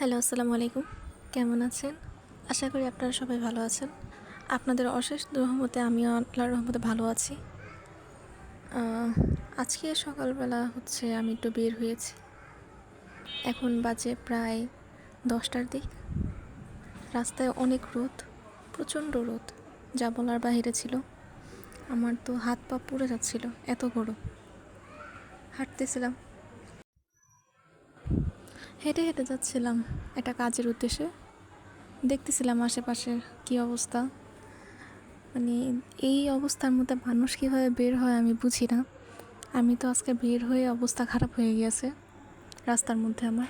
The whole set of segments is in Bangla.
হ্যালো, আসসালামু আলাইকুম। কেমন আছেন? আশা করি আপনারা সবাই ভালো আছেন। আপনাদের অশেষ রহমতে আমিও আল্লাহর রহমতে ভালো আছি। আজকে সকালবেলা হচ্ছে আমি একটু বের হয়েছি। এখন বাজে প্রায় দশটার দিক। রাস্তায় অনেক রোদ, প্রচণ্ড রোদ, যা বলার বাইরে ছিল। আমার তো হাত পা পুড়ে যাচ্ছিল, এত গরম। হাঁটতেছিলাম। হেঁটে হেঁটে যাচ্ছিলাম একটা কাজের উদ্দেশ্যে। দেখতেছিলাম আশেপাশের কী অবস্থা। মানে এই অবস্থার মধ্যে মানুষ কীভাবে বের হয় আমি বুঝি না। আমি তো আজকে বের হয়ে অবস্থা খারাপ হয়ে গিয়েছে রাস্তার মধ্যে আমার।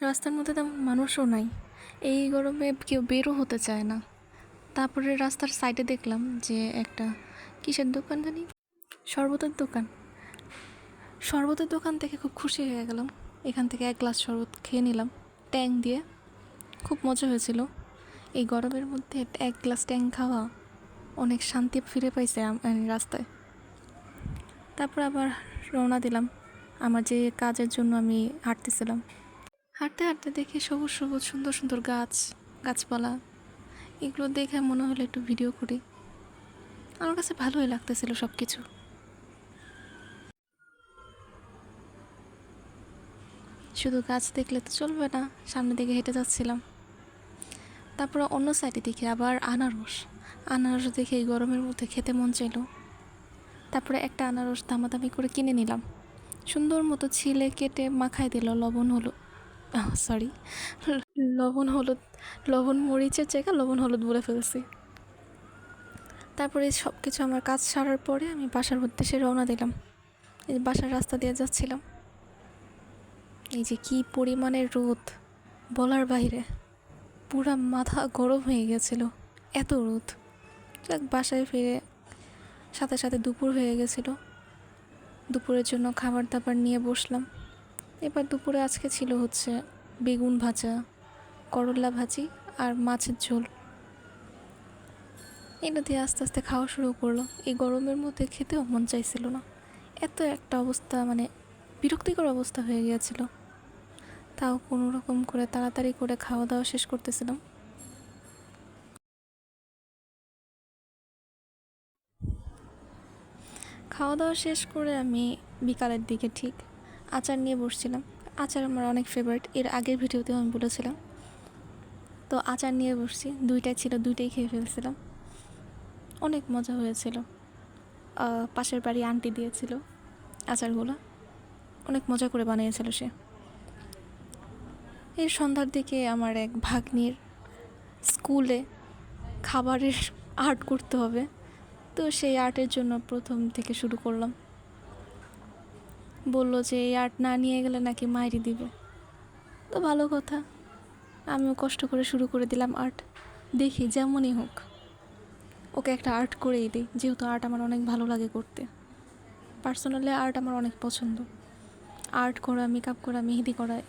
রাস্তার মধ্যে তেমন মানুষও নাই। এই গরমে কেউ বেরও হতে চায় না। তারপরে রাস্তার সাইডে দেখলাম যে একটা কিসের দোকান জানি? শরবতের দোকান। শরবতের দোকান থেকে খুব খুশি হয়ে গেলাম। এখান থেকে এক গ্লাস শরবত খেয়ে নিলাম। ট্যাং দিয়ে। খুব মজা হয়েছিল। এই গরমের মধ্যে এক গ্লাস ট্যাং খাওয়া অনেক শান্তি ফিরে পাইছে রাস্তায়। তারপর আবার রওনা দিলাম। আমার যে কাজের জন্য আমি হাঁটতেছিলাম। হাঁটতে হাঁটতে দেখে সবুজ সবুজ, সুন্দর সুন্দর গাছ, গাছপালা। এগুলো দেখে মনে হলো একটু ভিডিও করি। আমার কাছে ভালোই লাগতেছিল সব কিছু শুধু গাছ দেখলে তো চলবে না, সামনের দিকে হেঁটে যাচ্ছিলাম। তারপরে অন্য সাইডে দেখি আবার আনারস। আনারস দেখে এই গরমের মধ্যে খেতে মন চাইলো। তারপরে একটা আনারস দামাদামি করে কিনে নিলাম। সুন্দর মতো ছিলে, কেটে, মাখায় দিল, লবণ হলুদ সরি লবণ হলুদ, লবণ মরিচের জায়গা, লবণ হলুদ বলে ফেলছি। তারপরে সব কিছু আমার কাজ সারার পরে আমি বাসার উদ্দেশ্যে রওনা দিলাম। এই বাসার রাস্তা দিয়ে যাচ্ছিলাম। এই যে কি পরিমাণের রোদ, বলার বাইরে পুরা মাথা গরম হয়ে গেছিল, এত রোদ। যাক, বাসায় ফিরে সাথে সাথে দুপুর হয়ে গেছিল। দুপুরের জন্য খাবার দাবার নিয়ে বসলাম। এবার দুপুরে আজকে ছিল হচ্ছে বেগুন ভাজা, করলা ভাজি আর মাছের ঝোল। এটা দিয়ে আস্তে আস্তে খাওয়া শুরু করল এই গরমের মধ্যে খেতেও মন চাইছিল না। এত একটা অবস্থা মানে বিরক্তিকর অবস্থা হয়ে গিয়েছিল। তাও কোনো রকম করে তাড়াতাড়ি করে খাওয়া দাওয়া শেষ করতেছিলাম। খাওয়া দাওয়া শেষ করে আমি বিকালের দিকে ঠিক আচার নিয়ে বসছিলাম। আচার আমার অনেক ফেভারিট এর আগের ভিডিওতেও আমি বলেছিলাম। তো আচার নিয়ে বসছি, দুইটাই ছিল, দুইটাই খেয়ে ফেলছিলাম। অনেক মজা হয়েছিল। পাশের বাড়ি আন্টি দিয়েছিল আচারগুলো। অনেক মজা করে বানিয়েছিল সে। এর সন্ধ্যার দিকে আমার এক ভাগ্নির স্কুলে খাবারের আর্ট করতে হবে। তো সেই আর্টের জন্য প্রথম থেকে শুরু করলাম। বলল যে, এই আর্ট না নিয়ে গেলে নাকি মাইরি দিবে। তো ভালো কথা। আমিও কষ্ট করে শুরু করে দিলাম আর্ট। দেখি, যেমনই হোক। ওকে একটা আর্ট করেই দিই। যেহেতু আর্ট আমার অনেক ভালো লাগে করতে। পার্সোনালি আর্ট আমার অনেক পছন্দ। আর্ট করা, মেকআপ করা, মেহেদি করা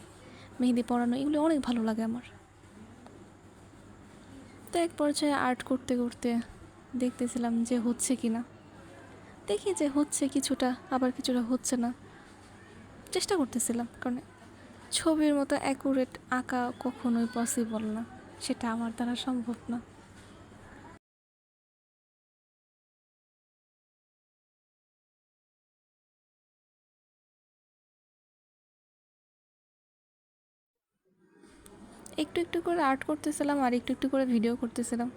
মেহেদি পরানো, এগুলো অনেক ভালো লাগে আমার। তো এক পর্যায়ে আর্ট করতে করতে দেখতেছিলাম যে হচ্ছে কি না দেখি যে হচ্ছে কিছুটা, আবার কিছুটা হচ্ছে না। চেষ্টা করতেছিলাম, কারণ ছবির মতো অ্যাকুরেট আঁকা কখনোই পসিবল না। সেটা আমার দ্বারা সম্ভব না। একটু একটু করে আর্ট করতেছিলাম আর একটু একটু করে ভিডিও করতেছিলাম।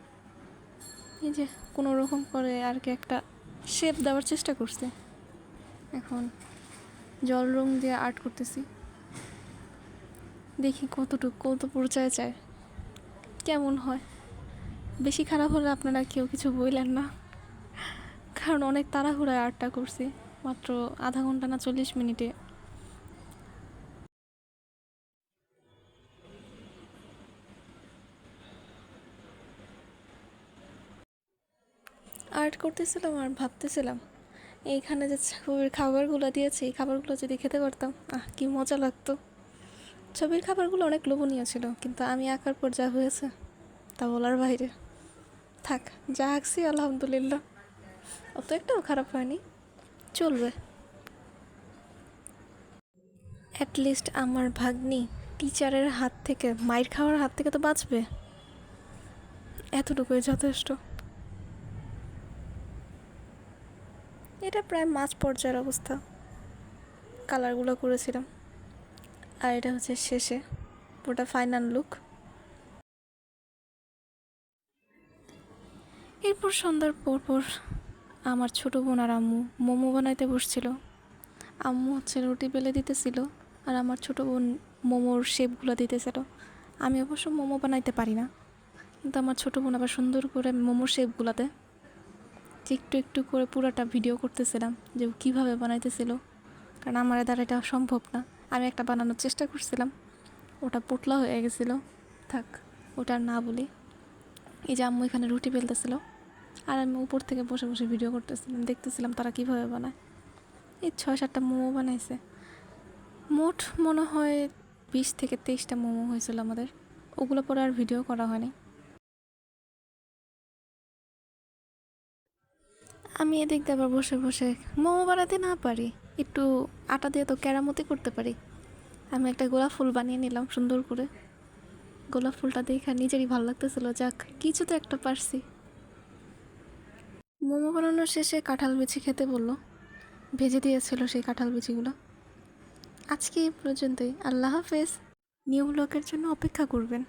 এই যে কোনো রকম করে আর কি একটা শেপ দেওয়ার চেষ্টা করছি। এখন জল রং দিয়ে আর্ট করতেছি। দেখি কতটুকু কত পর্যায়ে যায় কেমন হয়? বেশি খারাপ হলে আপনারা কেউ কিছু বললেন না। কারণ অনেক তাড়াহুড়ায় আর্টটা করছি। মাত্র আধা ঘণ্টা না চল্লিশ মিনিটে আর্ট করতেছিলাম আর ভাবতেছিলাম, এইখানে যে ছবির খাবারগুলো দিয়েছে, এই খাবারগুলো যদি খেতে পারতাম, আহ, কি মজা লাগতো। ছবির খাবারগুলো অনেক লোভনীয় ছিল, কিন্তু আমি আঁকার পর যা হয়েছে, তা বলার বাইরে। থাক, যা আঁকছি, আলহামদুলিল্লাহ। অত একটাও খারাপ হয়নি, চলবে। অ্যাটলিস্ট আমার ভাগ্নি টিচারের হাত থেকে, মায়ের খাওয়ার হাত থেকে তো বাঁচবে। এতটুকুই যথেষ্ট। এটা প্রায় মাঝ পর্যায়ের অবস্থা। কালারগুলো করেছিলাম। আর এটা হচ্ছে শেষে ওটা ফাইনাল লুক এরপর সন্ধ্যার পর পর আমার ছোটো বোন আর আম্মু মোমো বানাইতে বসছিল। আম্মু হচ্ছে রুটি বেলে দিতেছিল আর আমার ছোটো বোন মোমোর শেপগুলো দিতেছিল। আমি অবশ্য মোমো বানাইতে পারি না, কিন্তু আমার ছোটো বোন আবার সুন্দর করে মোমোর শেপগুলোতে যে একটু একটু করে পুরোটা ভিডিও করতেছিলাম যে কীভাবে বানাইতেছিল। কারণ আমার দ্বারা এটা সম্ভব না। আমি একটা বানানোর চেষ্টা করছিলাম। ওটা পোটলা হয়ে গেছিল। থাক, ওটা না বলি। এই যে আম্মু এখানে রুটি বেলতেছিল। আর আমি উপর থেকে বসে বসে ভিডিও করতেছিলাম। দেখতেছিলাম তারা কীভাবে বানায়। এই ছয় সাতটা মোমো বানাইছে। মোট মনে হয় বিশ থেকে তেইশটা মোমো হয়েছিল আমাদের। ওগুলো পরে আর ভিডিও করা হয়নি। আমি এদিক আবার বসে বসে মোমো বানাতে না পারি, একটু আটা দিয়ে তো কেরামতি করতে পারি। আমি একটা গোলাপ ফুল বানিয়ে নিলাম সুন্দর করে। গোলাপ ফুলটা দেখে নিজেরই ভালো লাগতেছিল, যাক কিছু তো একটা পারছি। মোমো বানানোর শেষে কাঁঠাল বিচি খেতে বলল, ভেজে দিয়েছিল সেই কাঁঠাল বিচিগুলো। আজকে এই পর্যন্তই, আল্লাহ হাফেজ। নিউ ব্লগের জন্য অপেক্ষা করবেন।